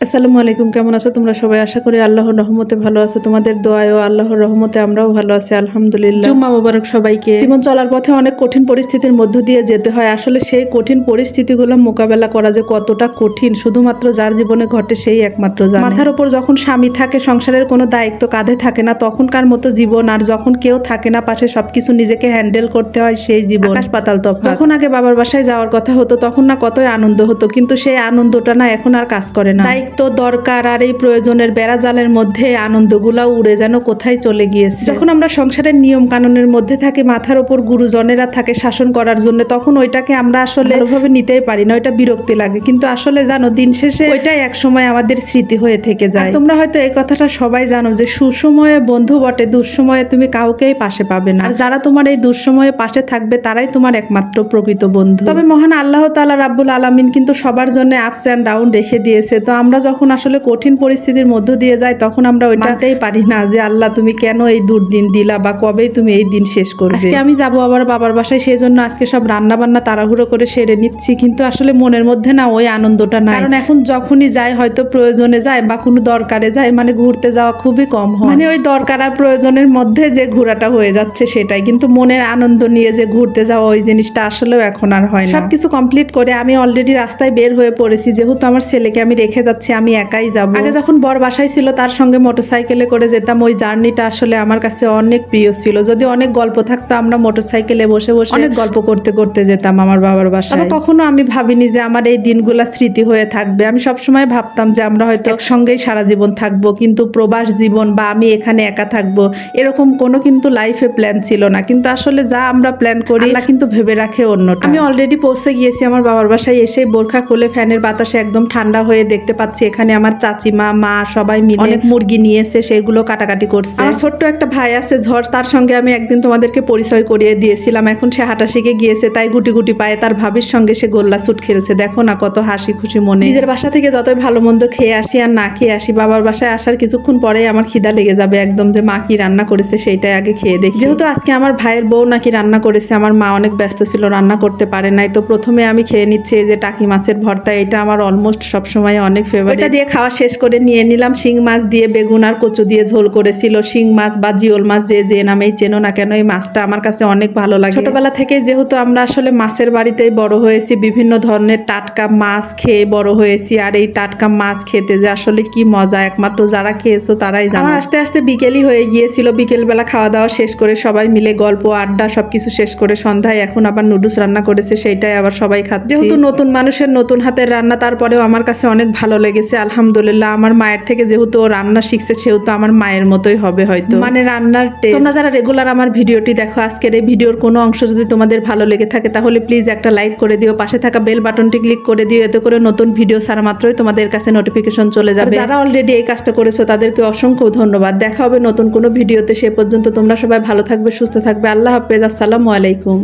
আসসালামু আলাইকুম কেমন আছো তোমরা সবাই? আশা করি আল্লাহর রহমতে ভালো আছো। তোমাদের দোয়ায় ও আল্লাহর রহমতে আমরাও ভালো আছি আলহামদুলিল্লাহ। জুম্মা মোবারক সবাইকে। জীবন চলার পথে অনেক কঠিন পরিস্থিতির মধ্য দিয়ে যেতে হয়। আসলে সেই কঠিন পরিস্থিতিগুলো মোকাবেলা করা যে কতটা কঠিন শুধুমাত্র যার জীবনে ঘটে সেই একমাত্র জানে। মাথার উপর যখন স্বামী থাকে সংসারের কোনো দায়িত্ব কাঁধে থাকে না তখনকার মতো জীবন আর যখন কেউ থাকে না পাশে সবকিছু নিজেকে হ্যান্ডেল করতে হয় সেই জীবন। আকাশ পাতাল তফাৎ। তখন আগে বাবার বাসায় যাওয়ার কথা হতো তখন না কতই আনন্দ হতো কিন্তু সেই আনন্দটা না এখন আর কাজ করে না। দায়িত্ব দরকার আর এই প্রয়োজনের বেড়া জালের মধ্যে আনন্দগুলা উড়ে যেন কোথায় চলে গিয়েছে। যখন আমরা সংসারের নিয়ম কানুনের মধ্যে থাকি, মাথার উপর গুরুজনেরা থাকে শাসন করার জন্য, তখন ওইটাকে আমরা আসলে ভালোভাবে নিতেই পারি না, ওইটা বিরক্তি লাগে। কিন্তু আসলে জানো, দিন শেষে ওইটাই এক সময় আমাদের স্মৃতি হয়ে থেকে যায়। তোমরা হয়তো এই কথাটা সবাই জানো যে, সুসময়ে বন্ধু বটে, দুঃসময়ে তুমি কাউকেই পাশে পাবে না। যারা তোমার এই দুঃসময়ে পাশে থাকবে, তারাই তোমার একমাত্র প্রকৃত বন্ধু। তবে মহান আল্লাহ তাআলা রাব্বুল আলামিন কিন্তু সবার জন্য আপস অ্যান্ড ডাউন রেখে দিয়েছে। তো আমরা যখন আসলে কঠিন পরিস্থিতির মধ্য দিয়ে যাই তখন আমরা ওইটাতেই পারি না যে আল্লাহ তুমি কেন এই দুর্দিন দিলা বা কবেই তুমি এই দিন শেষ করবে? আজকে আমি যাব আবার বাবার বাসায় সেই জন্য আজকে সব রান্না বান্না তাড়াহুড়ো করে সেরে নিচ্ছি। কিন্তু আসলে মনের মধ্যে না ওই আনন্দটা নাই। কারণ এখন যখনই যাই হয়তো প্রয়োজনে যায় বা কোনো দরকারে যায় মানে ঘুরতে যাওয়া খুবই কম হয়। মানে ওই দরকার আর প্রয়োজনের মধ্যে যে ঘোরাটা হয়ে যাচ্ছে সেটাই। কিন্তু মনের আনন্দ নিয়ে যে ঘুরতে যাওয়া ওই জিনিসটা আসলেও এখন আর হয় না। সবকিছু কমপ্লিট করে আমি অলরেডি রাস্তায় বের হয়ে পড়েছি। যেহেতু আমার ছেলেকে আমি রেখে যাচ্ছি আমি একাই যাব। আগে যখন বর বাসায় ছিল তার সঙ্গে মোটরসাইকেলে করে যেতাম। ওই জার্নিটা আসলে আমার কাছে অনেক প্রিয় ছিল। যদি অনেক গল্প থাকতো আমরা মোটরসাইকেলে বসে বসে অনেক গল্প করতে করতে যেতাম আমার বাবার বাসায়। কখনো আমি ভাবিনি যে আমার এই দিনগুলা স্মৃতি হয়ে থাকবে। আমি সবসময় ভাবতাম যে আমরা হয়তো একসঙ্গেই সারা জীবন থাকব কিন্তু প্রবাস জীবন বা আমি এখানে একা থাকব এরকম কোনো কিন্তু লাইফে প্ল্যান ছিল না। কিন্তু আসলে যা আমরা প্ল্যান করি না কিন্তু ভেবে রাখে অন্যটা। আমি অলরেডি পৌঁছে গিয়েছি আমার বাবার বাসায় এসে বোরখা খুলে ফ্যানের বাতাসে একদম ঠান্ডা হয়ে দেখতে পাচ্ছি এখানে আমার চাচিমা মা সবাই মিলে অনেক মুরগি নিয়ে এসে সেগুলো কাটাকাটি করছে। আমার ছোট্ট একটা ভাই আছে ঝড় তার সঙ্গে আমি একদিন তোমাদেরকে পরিচয় করিয়ে দিয়েছিলাম। এখন সে হাঁটা শিখে গিয়েছে তাই গুটি গুটি পায়ে তার ভাবির সঙ্গে সে গোল্লা সুট খেলছে। দেখো না কত হাসি খুশি মনে। নিজের বাসা থেকে যতই ভালো মন্দ খেয়ে আসি আর না খেয়ে আসি বাবার বাসায় আসার কিছুক্ষণ পরেই আমার খিদা লেগে যাবে একদম যে মা কি রান্না করেছে সেইটাই আগে খেয়ে দেখি। যেহেতু আজকে আমার ভাইয়ের বউ নাকি রান্না করেছে আমার মা অনেক ব্যস্ত ছিল রান্না করতে পারে নাই। তো প্রথমে আমি খেয়ে নিচ্ছি এই যে টাকি মাছের ভর্তা এটা আমার অলমোস্ট সবসময় অনেক ফেভারিট এটা দিয়ে খাওয়া শেষ করে নিয়ে নিলাম। শিং মাছ দিয়ে বেগুন আর কচু দিয়ে ঝোল করেছিল। শিং মাছ বা জিওল মাছ যে যে নামেই চেনো না কেন এই মাছটা আমার কাছে অনেক ভালো লাগে। ছোটবেলা থেকে যেহেতু আমরা আসলে মাছের বাড়িতেই বড় হয়েছি বিভিন্ন ধরনের টাটকা মাছ খেয়ে বড় হয়েছি আর এই টাটকা মাছ খেতে যে আসলে কি মজা একমাত্র যারা খেয়েছো তারাই জানো। আস্তে আস্তে বিকেলই হয়ে গিয়েছিল বিকেলবেলা খাওয়া দাওয়া শেষ করে সবাই মিলে গল্প আড্ডা সবকিছু শেষ করে সন্ধ্যায় এখন আবার নুডলস রান্না করেছে সেইটাই আবার সবাই খাচ্ছে। যেহেতু নতুন মানুষের নতুন হাতের রান্না তারপরেও আমার কাছে অনেক ভালো লেগেছে আলহামদুলিল্লাহ। আমার মায়ের থেকে যেহেতু ও রান্না শিখছে সেহেতু আমার মায়ের মতোই হবে হয়তো। মানে রান্নার তোমরা যারা রেগুলার আমার ভিডিওটি দেখো আজকের এই ভিডিওর কোনো অংশ যদি তোমাদের ভালো লেগে থাকে তাহলে প্লিজ একটা লাইক করে দিও পাশে থাকা বেল বাটনটি ক্লিক করে দিও এতে করে নতুন ভিডিও ছাড়া মাত্রই তোমাদের কাছে নোটিফিকেশন চলে যাবে। যারা অলরেডি এই কাজটা করেছ তাদেরকে অসংখ্য ধন্যবাদ। দেখা হবে নতুন কোনো ভিডিওতে সে পর্যন্ত তোমরা সবাই ভালো থাকবে সুস্থ থাকবে। আল্লাহ হাফেজ আসসালামু আলাইকুম।